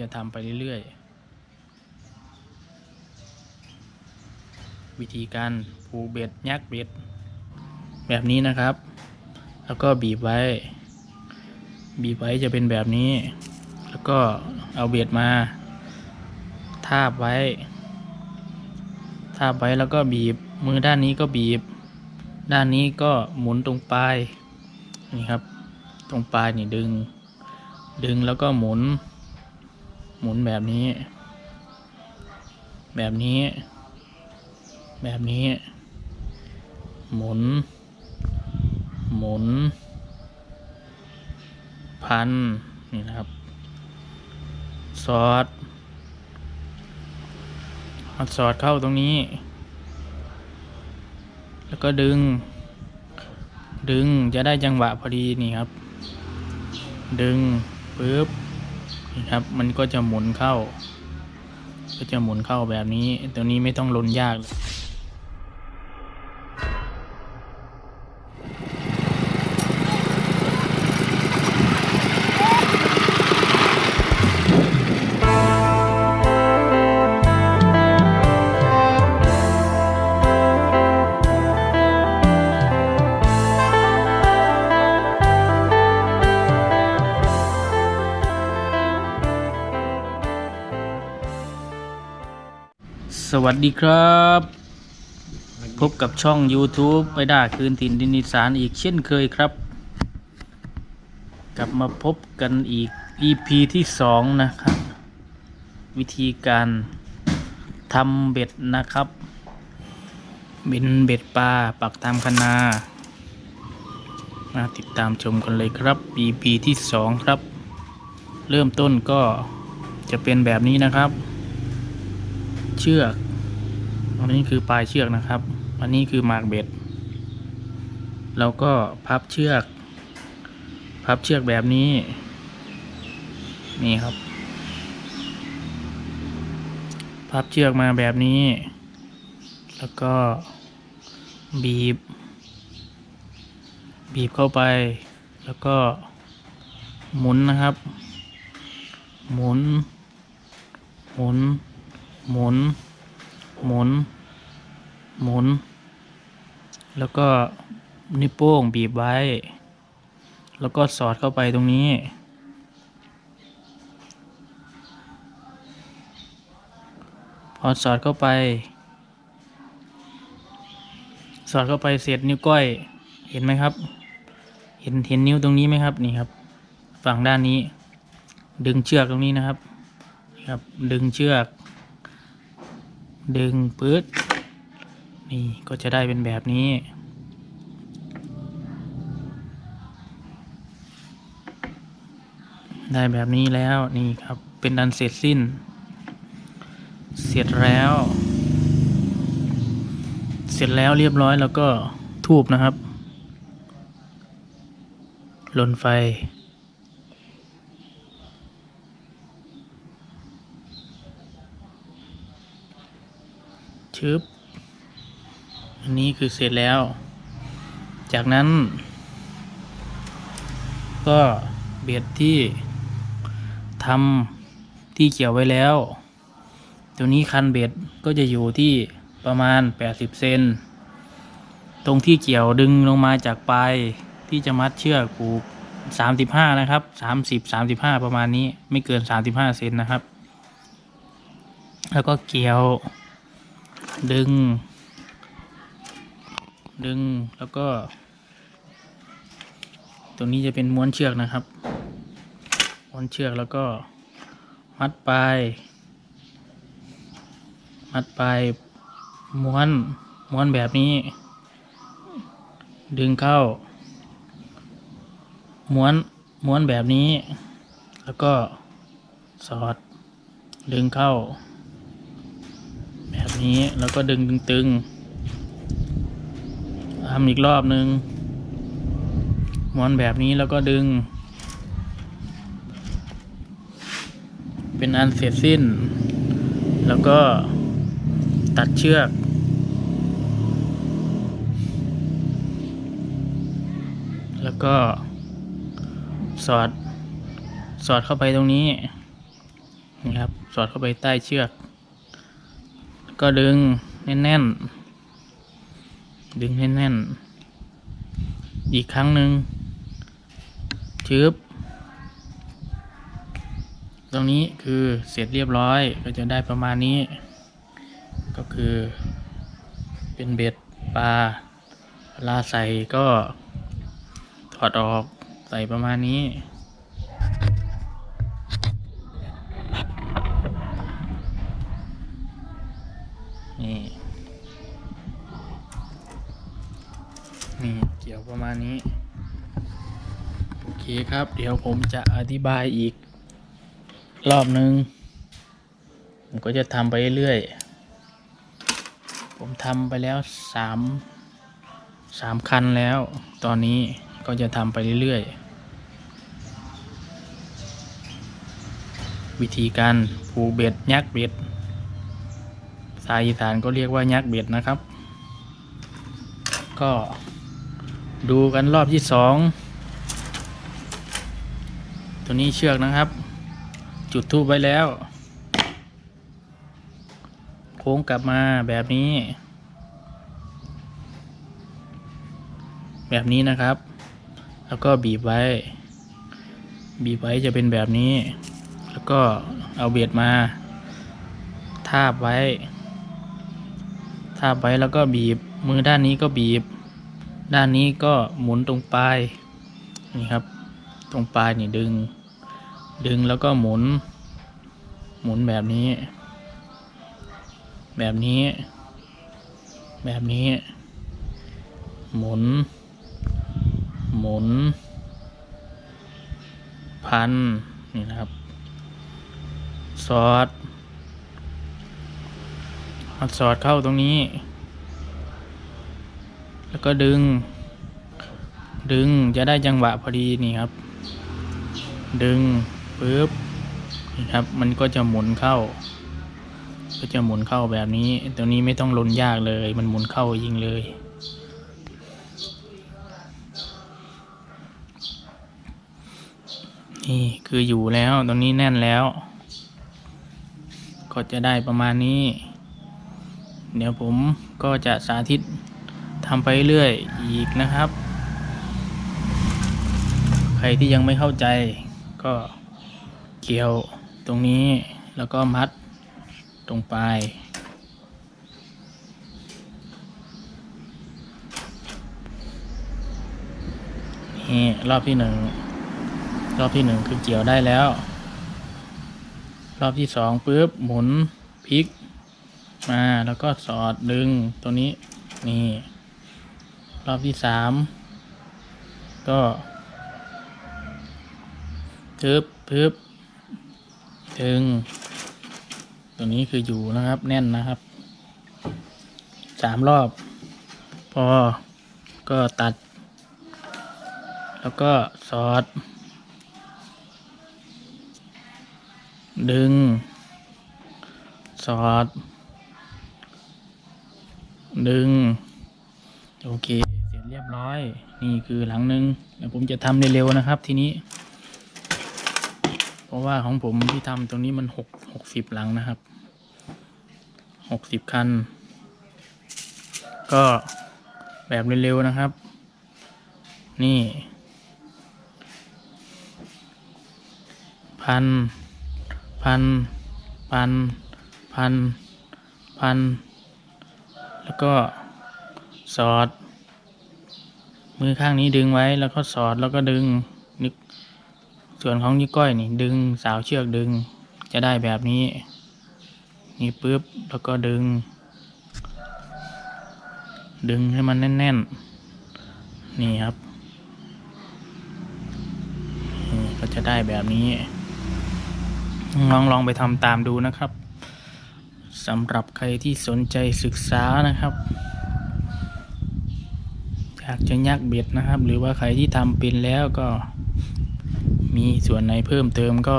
จะทำไปเรื่อยๆ วิธีการผูกเบ็ดยักเบ็ด แบบนี้นะครับ แล้วก็บีบไว้ บีบไว้จะเป็นแบบนี้ แล้วก็เอาเบ็ดมา ทาบไว้ ทาบไว้แล้วก็บีบมือด้านนี้ก็บีบ ด้านนี้ก็หมุนตรงปลายนี่ครับ ตรงปลายนี่ดึง ดึงแล้วก็หมุน หมุนแบบนี้ แบบนี้ แบบนี้ หมุน หมุน พัน นี่นะครับ สอดเอาสอดเข้าตรงนี้ แล้วก็ดึง ดึงจะได้จังหวะพอดีนี่ครับ ดึงปึ๊บ ครับ มันก็จะหมุนเข้า ก็จะหมุนเข้าแบบนี้ ตัวนี้ไม่ต้องลนยากเลย วัสดีครับ พบกับช่อง YouTube ไปด่าคืนถิ่นดินอีสานอีกเช่นเคยครับ กลับมาพบกันอีก EP ที่สองนะครับ วิธีการทำเบ็ดนะครับเป็นเบ็ดปลาปักตามคนามาติดตามชมกันเลยครับ EP ที่สองครับ เริ่มต้นก็จะเป็นแบบนี้นะครับ เชือก อันนี้คือปลายเชือกนะครับ อันนี้คือมากเบ็ดเราก็พับเชือก พับเชือกแบบนี้ นี่ครับ พับเชือกมาแบบนี้ แล้วก็บีบ บีบเข้าไป แล้วก็หมุนนะครับ หมุน หมุน หมุน หมุน หมุน แล้วก็นิ้วโป้งบีบไว้ แล้วก็สอดเข้าไปตรงนี้ พอสอดเข้าไป สอดเข้าไปเสร็จนิ้วก้อย เห็นไหมครับ เห็นเห็นนิ้วตรงนี้ไหมครับ นี่ครับ ฝั่งด้านนี้ ดึงเชือกตรงนี้นะครับ ครับ ดึงเชือก ดึงปื๊ด นี่ก็จะได้เป็นแบบนี้ ได้แบบนี้แล้วนี่ครับเป็นอันเสร็จสิ้น เสร็จแล้ว เสร็จแล้วเรียบร้อยแล้วก็ทูบนะครับลนไฟชึบ อันนี้คือเสร็จแล้ว จากนั้น ก็เบ็ดที่ทำที่เกี่ยวไว้แล้ว ตัวนี้คันเบ็ดก็จะอยู่ที่ประมาณ 80 เซน ตรงที่เกี่ยวดึงลงมาจากปลายที่จะมัดเชือกผูก 35 นะครับ 30 35 ประมาณนี้ไม่เกิน 35 เซนนะครับ แล้วก็เกี่ยวดึง ดึงแล้วก็ ตรงนี้จะเป็นม้วนเชือกนะครับ ม้วนเชือกแล้วก็มัดปลาย มัดปลายม้วนม้วนแบบนี้ ดึงเข้า ม้วนม้วนแบบนี้ แล้วก็สอด ดึงเข้า แบบนี้แล้วก็ดึงตึงๆ ทำอีกรอบหนึ่งม้วนแบบนี้แล้วก็ดึง เป็นอันเสร็จสิ้น แล้วก็ตัดเชือกแล้วก็สอดสอดเข้าไปตรงนี้นี่ครับ สอดเข้าไปใต้เชือก ก็ดึงแน่นๆ ดึงแน่นๆอีกครั้งหนึ่งชึบตรงนี้คือเสร็จเรียบร้อยก็จะได้ประมาณนี้ ก็คือ เป็นเบ็ดปลาลาใส่ก็ถอดออกใส่ประมาณนี้ คครับ เดี๋ยวผมจะอธิบายอีก รอบนึง ผมก็จะทำไปเรื่อย ผมทำไปแล้วสามสามคันแล้ว ตอนนี้ก็จะทำไปเรื่อยๆ วิธีการผูกเบ็ดยักเบ็ดภาษาอีสานก็เรียกว่ายักเบ็ดนะครับ ก็ดูกันรอบที่สอง ตัวนี้เชือกนะครับ จุดทูบไว้แล้ว โค้งกลับมาแบบนี้ แบบนี้นะครับ แล้วก็บีบไว้ บีบไว้จะเป็นแบบนี้ แล้วก็เอาเบียดมา ทาบไว้ ทาบไว้แล้วก็บีบมือด้านนี้ก็บีบ ด้านนี้ก็หมุนตรงปลายนี่ครับ ตรงปลายนี่ดึง ดึงแล้วก็หมุน หมุนแบบนี้ แบบนี้ แบบนี้ หมุน หมุน พัน นี่นะครับ สอดเอาสอดเข้าตรงนี้ แล้วก็ดึง ดึงจะได้จังหวะพอดีนี่ครับ ดึง ปึ๊บนี่ครับ มันก็จะหมุนเข้า ก็จะหมุนเข้าแบบนี้ ตัวนี้ไม่ต้องลนยากเลย มันหมุนเข้ายิงเลย นี่คืออยู่แล้วตรงนี้แน่นแล้ว ก็จะได้ประมาณนี้ เดี๋ยวผมก็จะสาธิตทำไปเรื่อยอีกนะครับ ใครที่ยังไม่เข้าใจก็ เกี่ยวตรงนี้แล้วก็มัดตรงปลายนี่รอบที่หนึ่งรอบที่หนึ่งคือเกี่ยวได้แล้ว รอบที่สองปุ๊บหมุนพลิกมาแล้วก็สอดดึงตัวนี้นี่ รอบที่สามก็ทึบพึบ ดึง ตัวนี้คืออยู่นะครับ แน่นนะครับ สามรอบ พอ ก็ตัด แล้วก็สอด ดึง สอด ดึง โอเค เสร็จเรียบร้อย นี่คือหลังหนึ่งเดี๋ยวผมจะทำเร็วๆนะครับทีนี้ เพราะว่าของผมที่ทำตรงนี้มันหกหกสิบหลังนะครับหกสิบคัน ก็แบบเร็วๆนะครับ นี่พันพันพันพันพัน แล้วก็สอด มือข้างนี้ดึงไว้แล้วก็สอดแล้วก็ดึง ส่วนของนิ้วก้อยนี่ดึงสาวเชือกดึงจะได้แบบนี้ นี่ปุ๊บแล้วก็ดึง ดึงให้มันแน่นๆ นี่ครับนี่ก็จะได้แบบนี้ลองลองไปทำตามดูนะครับสำหรับใครที่สนใจศึกษานะครับอยากจะยักเบ็ดนะครับ หรือว่าใครที่ทำเป็นแล้วก็ มีส่วนไหนเพิ่มเติมก็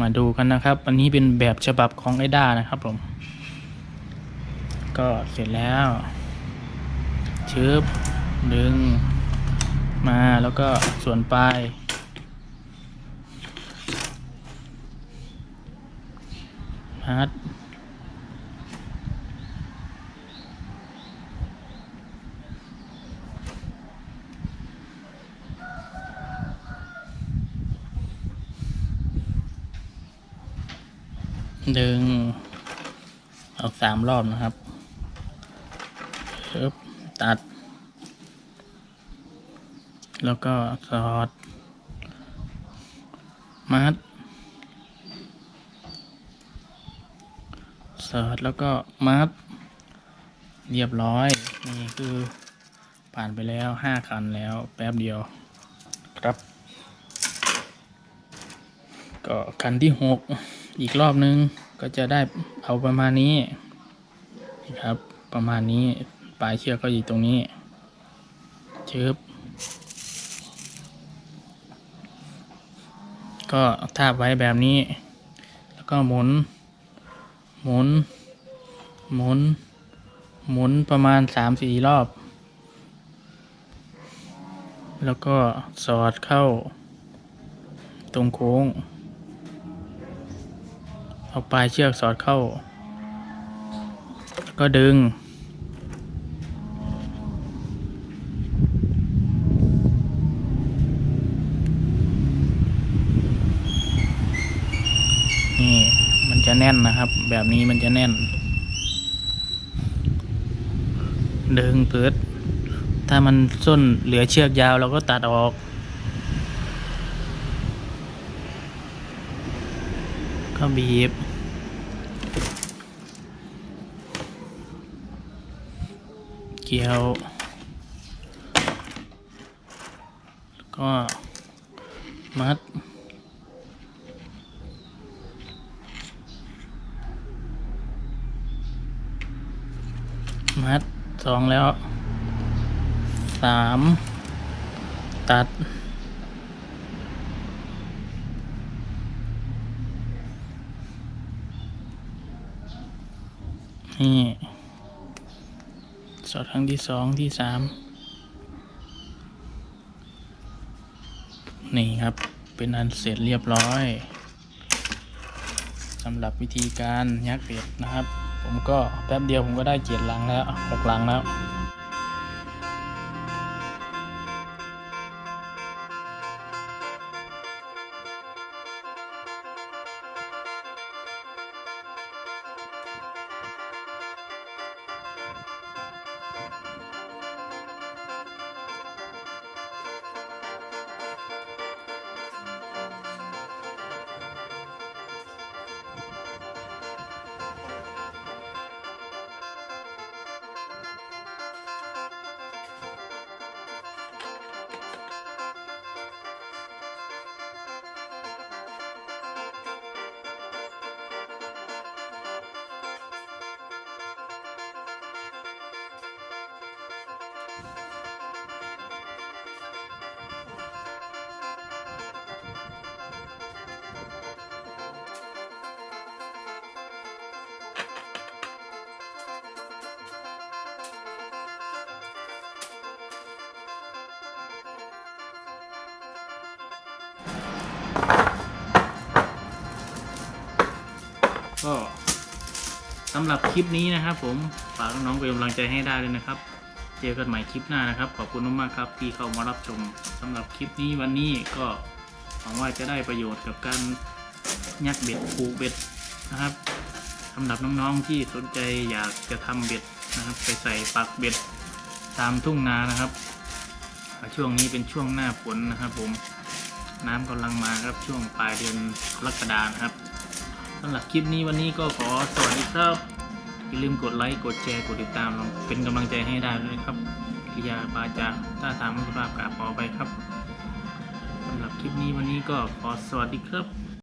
มาดูกันนะครับ อันนี้เป็นแบบฉบับของไอด้านะครับผม ก็เสร็จแล้วชึบดึง มาแล้วก็ส่วนปลายฮัด ดึง ออกสามรอบนะครับปึ๊บตัด แล้วก็สอด มัด สอดแล้วก็มัด เรียบร้อย นี่คือผ่านไปแล้วห้าคันแล้วแป๊บเดียวครับ ก็คันที่หก อีกรอบนึงก็จะได้เอาประมาณนี้นี่ครับ ประมาณนี้ปลายเชือกก็อยู่ตรงนี้ชึบก็ทาบไว้แบบนี้ แล้วก็หมุน หมุน หมุน หมุนประมาณสามสี่รอบ แล้วก็สอดเข้า ตรงโค้ง เอาปลายเชือกสอดเข้า ก็ดึง นี่มันจะแน่นนะครับ แบบนี้มันจะแน่น ดึงเปิด ถ้ามันส้นเหลือเชือกยาวเราก็ตัดออก ก็บีบเกี่ยวแล้วก็มัด มัดสองแล้วสามตัด นี่สอดครั้งที่สองที่สามนี่ครับเป็นอันเสร็จเรียบร้อยสำหรับวิธีการยักเป็ดนะครับ ผมก็แป๊บเดียวผมก็ได้เจ็ดหลังแล้วหกหลังแล้ว ก็สำหรับคลิปนี้นะครับ ผมฝากน้องๆเป็นกำลังใจให้ได้เลยนะครับ เจอกันใหม่คลิปหน้านะครับ ขอบคุณมากๆครับที่เข้ามารับชมสำหรับคลิปนี้วันนี้ก็หวังว่าจะได้ประโยชน์กับการยัดเบ็ดผูกเบ็ดนะครับสำหรับน้องๆที่สนใจอยากจะทำเบ็ดนะครับ ไปใส่ปักเบ็ดตามทุ่งนานะครับ ช่วงนี้เป็นช่วงหน้าฝนนะครับผม น้ำกำลังมาครับช่วงปลายเดือนกรกฎานะครับสำหรับคลิปนี้วันนี้ก็ขอสวัสดีครับอย่าลืมกดไลค์กดแชร์กดติดตามเป็นกำลังใจให้ได้ด้วยนะครับกิยาปาจาถ้าทางม่สุภาพกราบขอไปครับสำหรับคลิปนี้วันนี้ก็ขอสวัสดีครับ